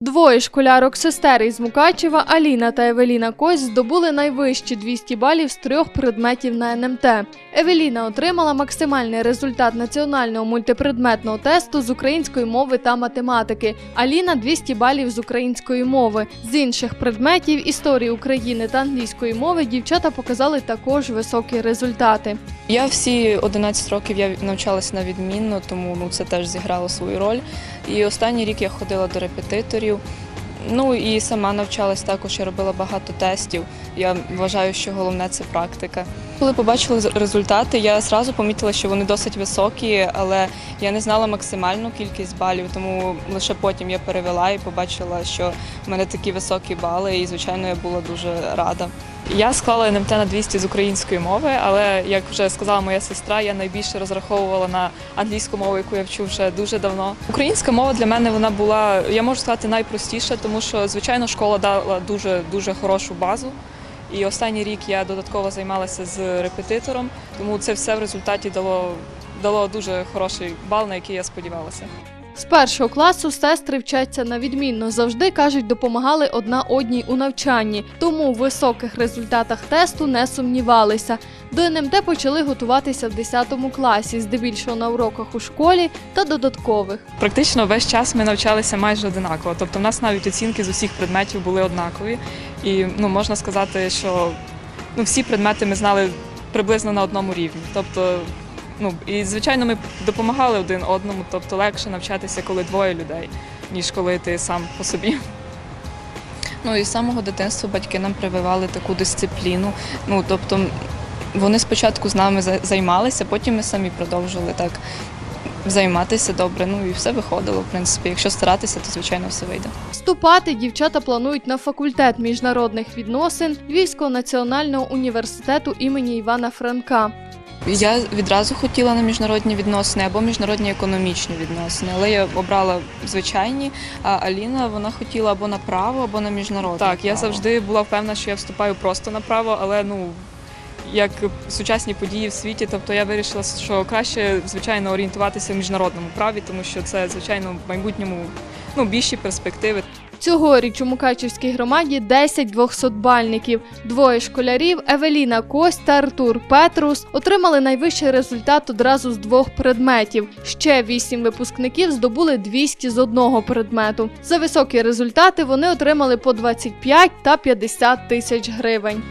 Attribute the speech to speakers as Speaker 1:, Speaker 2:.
Speaker 1: Двоє школярок сестер із Мукачева Аліна та Евеліна Кось здобули найвищі 200 балів з трьох предметів на НМТ. Евеліна отримала максимальний результат національного мультипредметного тесту з української мови та математики. Аліна 200 балів з української мови. З інших предметів історії України та англійської мови дівчата показали також високі результати.
Speaker 2: Я всі 11 років я навчалася на відмінно, тому ну, це теж зіграло свою роль. І останній рік я ходила до репетиторів. Ну і сама навчалась також, я робила багато тестів. Я вважаю, що головне це практика. Коли побачила результати, я одразу помітила, що вони досить високі, але я не знала максимальну кількість балів, тому лише потім я перевела і побачила, що в мене такі високі бали, і звичайно я була дуже рада. Я склала НМТ на 200 з української мови, але як вже сказала моя сестра, я найбільше розраховувала на англійську мову, яку я вчу вже дуже давно. Українська мова для мене вона була, я можу сказати, найпростіша, тому що звичайно школа дала дуже дуже хорошу базу. І останній рік я додатково займалася з репетитором, тому це все в результаті дало, дало дуже хороший бал, на який я сподівалася.
Speaker 1: З першого класу сестри вчаться на відмінно. Завжди кажуть, допомагали одна одній у навчанні, тому у високих результатах тесту не сумнівалися. До НМТ почали готуватися в 10 класі, здебільшого на уроках у школі та додаткових.
Speaker 2: Практично весь час ми навчалися майже одинаково. Тобто, в нас навіть оцінки з усіх предметів були однакові. І ну, можна сказати, що ну, всі предмети ми знали приблизно на одному рівні. Тобто, ну і звичайно, ми допомагали один одному, тобто легше навчатися, коли двоє людей, ніж коли ти сам по собі. Ну і з самого дитинства батьки нам прививали таку дисципліну. Ну тобто, вони спочатку з нами за- займалися, потім ми самі продовжили так займатися добре. Ну і все виходило, в принципі. Якщо старатися, то звичайно все вийде.
Speaker 1: Вступати дівчата планують на факультет міжнародних відносин Львівського національного університету імені Івана Франка.
Speaker 2: Я відразу хотіла на міжнародні відносини або міжнародні економічні відносини, але я обрала звичайні. А Аліна вона хотіла або на право, або на міжнародне. Так, я завжди була впевнена, що я вступаю просто на право, але ну. Як сучасні події в світі, тобто я вирішила, що краще звичайно орієнтуватися в міжнародному праві, тому що це звичайно в майбутньому ну більші перспективи.
Speaker 1: Цьогоріч у Мукачівській громаді 10 200-бальників. Двоє школярів Евеліна Кость та Артур Петрус отримали найвищий результат одразу з двох предметів. Ще вісім випускників здобули 200 з одного предмету. За високі результати вони отримали по 25 та 50 тисяч гривень.